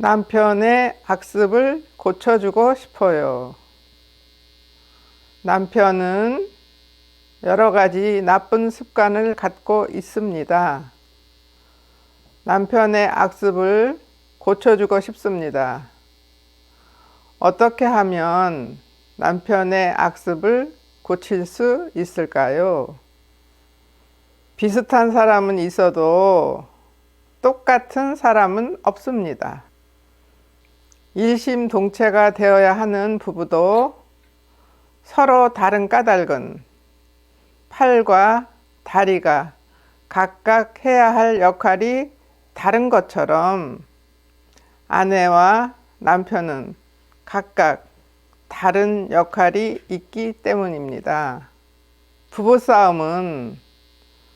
남편의 악습을 고쳐주고 싶어요. 남편은 여러 가지 나쁜 습관을 갖고 있습니다. 남편의 악습을 고쳐주고 싶습니다. 어떻게 하면 남편의 악습을 고칠 수 있을까요? 비슷한 사람은 있어도 똑같은 사람은 없습니다. 일심동체가 되어야 하는 부부도 서로 다른 까닭은 팔과 다리가 각각 해야 할 역할이 다른 것처럼 아내와 남편은 각각 다른 역할이 있기 때문입니다. 부부싸움은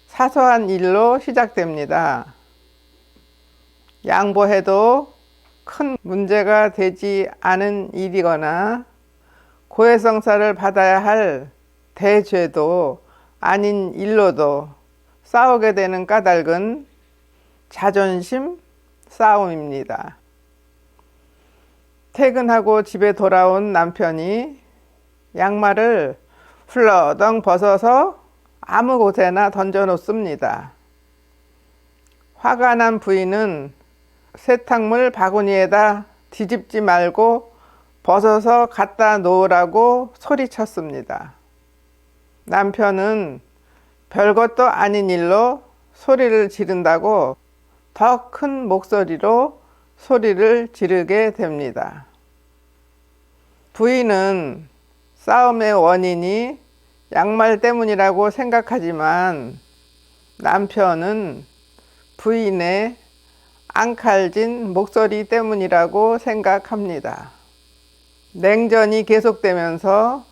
사소한 일로 시작됩니다. 양보해도 큰 문제가 되지 않은 일이거나 고해성사를 받아야 할 대죄도 아닌 일로도 싸우게 되는 까닭은 자존심 싸움입니다. 퇴근하고 집에 돌아온 남편이 양말을 훌러덩 벗어서 아무 곳에나 던져 놓습니다. 화가 난 부인은 세탁물 바구니에다 뒤집지 말고 벗어서 갖다 놓으라고 소리쳤습니다. 남편은 별것도 아닌 일로 소리를 지른다고 더 큰 목소리로 소리를 지르게 됩니다. 부인은 싸움의 원인이 양말 때문이라고 생각하지만 남편은 부인의 앙칼진 목소리 때문이라고 생각합니다. 냉전이 계속되면서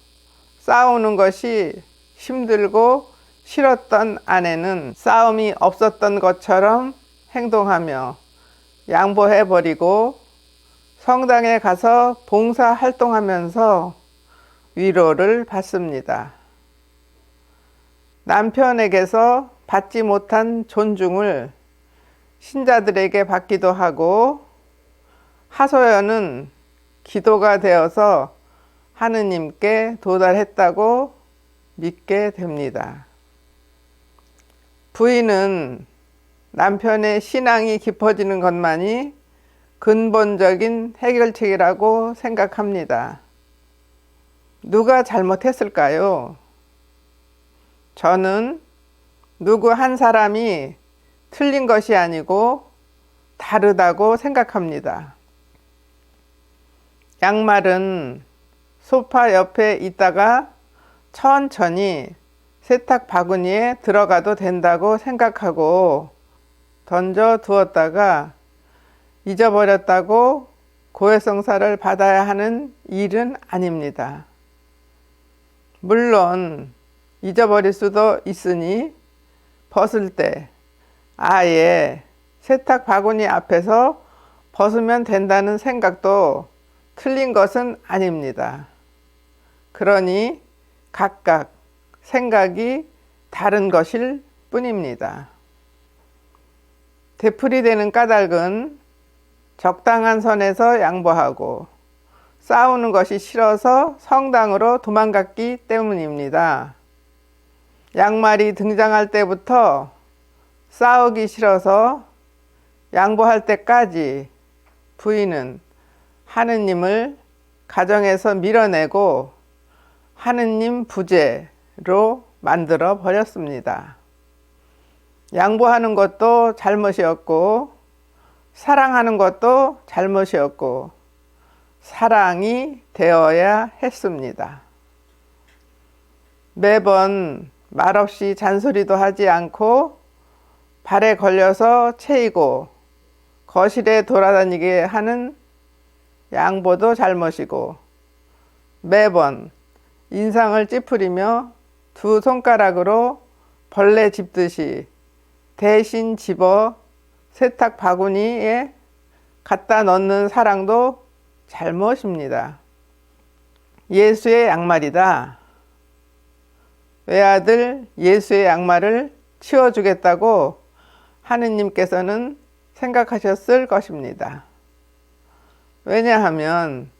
싸우는 것이 힘들고 싫었던 아내는 싸움이 없었던 것처럼 행동하며 양보해버리고 성당에 가서 봉사 활동하면서 위로를 받습니다. 남편에게서 받지 못한 존중을 신자들에게 받기도 하고 하소연은 기도가 되어서 하느님께 도달했다고 믿게 됩니다. 부인은 남편의 신앙이 깊어지는 것만이 근본적인 해결책이라고 생각합니다. 누가 잘못했을까요? 저는 누구 한 사람이 틀린 것이 아니고 다르다고 생각합니다. 양말은 소파 옆에 있다가 천천히 세탁 바구니에 들어가도 된다고 생각하고 던져 두었다가 잊어버렸다고 고해성사를 받아야 하는 일은 아닙니다. 물론 잊어버릴 수도 있으니 벗을 때 아예 세탁 바구니 앞에서 벗으면 된다는 생각도 틀린 것은 아닙니다. 그러니 각각 생각이 다른 것일 뿐입니다. 되풀이 되는 까닭은 적당한 선에서 양보하고 싸우는 것이 싫어서 성당으로 도망갔기 때문입니다. 양말이 등장할 때부터 싸우기 싫어서 양보할 때까지 부인은 하느님을 가정에서 밀어내고 하느님 부재로 만들어 버렸습니다. 양보하는 것도 잘못이었고, 사랑하는 것도 잘못이었고, 사랑이 되어야 했습니다. 매번 말없이 잔소리도 하지 않고 발에 걸려서 채이고 거실에 돌아다니게 하는 양보도 잘못이고 매번 인상을 찌푸리며 두 손가락으로 벌레 집듯이 대신 집어 세탁 바구니에 갖다 넣는 사랑도 잘못입니다. 예수의 양말이다. 외아들 예수의 양말을 치워주겠다고 하느님께서는 생각하셨을 것입니다. 왜냐하면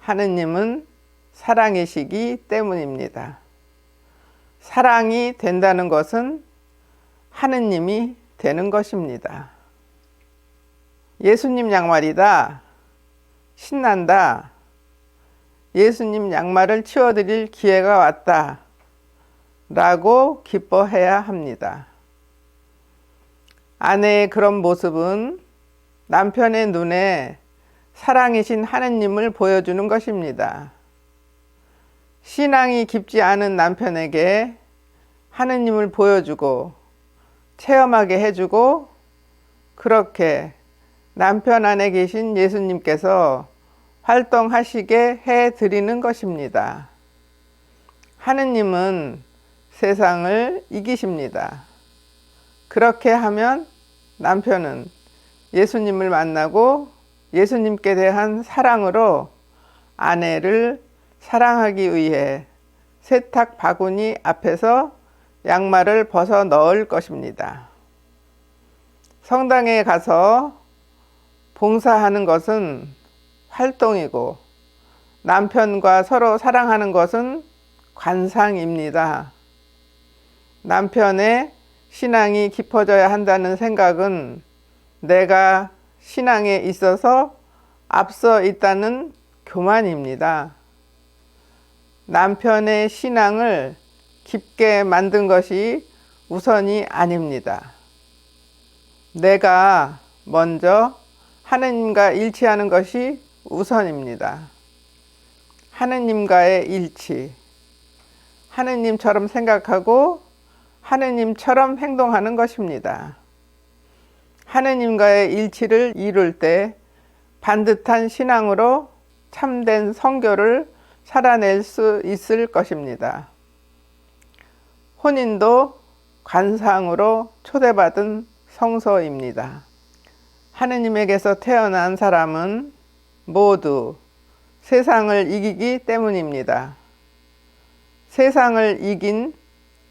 하느님은 사랑이시기 때문입니다. 사랑이 된다는 것은 하느님이 되는 것입니다. 예수님 양말이다. 신난다. 예수님 양말을 치워드릴 기회가 왔다. 라고 기뻐해야 합니다. 아내의 그런 모습은 남편의 눈에 사랑이신 하느님을 보여주는 것입니다. 신앙이 깊지 않은 남편에게 하느님을 보여주고 체험하게 해주고 그렇게 남편 안에 계신 예수님께서 활동하시게 해 드리는 것입니다. 하느님은 세상을 이기십니다. 그렇게 하면 남편은 예수님을 만나고 예수님께 대한 사랑으로 아내를 사랑하기 위해 세탁 바구니 앞에서 양말을 벗어 넣을 것입니다. 성당에 가서 봉사하는 것은 활동이고 남편과 서로 사랑하는 것은 관상입니다. 남편의 신앙이 깊어져야 한다는 생각은 내가 신앙에 있어서 앞서 있다는 교만입니다. 남편의 신앙을 깊게 만든 것이 우선이 아닙니다. 내가 먼저 하느님과 일치하는 것이 우선입니다. 하느님과의 일치. 하느님처럼 생각하고 하느님처럼 행동하는 것입니다. 하느님과의 일치를 이룰 때 반듯한 신앙으로 참된 성교를 살아낼 수 있을 것입니다. 혼인도 관상으로 초대받은 성소입니다. 하느님에게서 태어난 사람은 모두 세상을 이기기 때문입니다. 세상을 이긴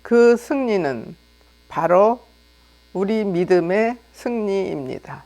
그 승리는 바로 우리 믿음의 승리입니다.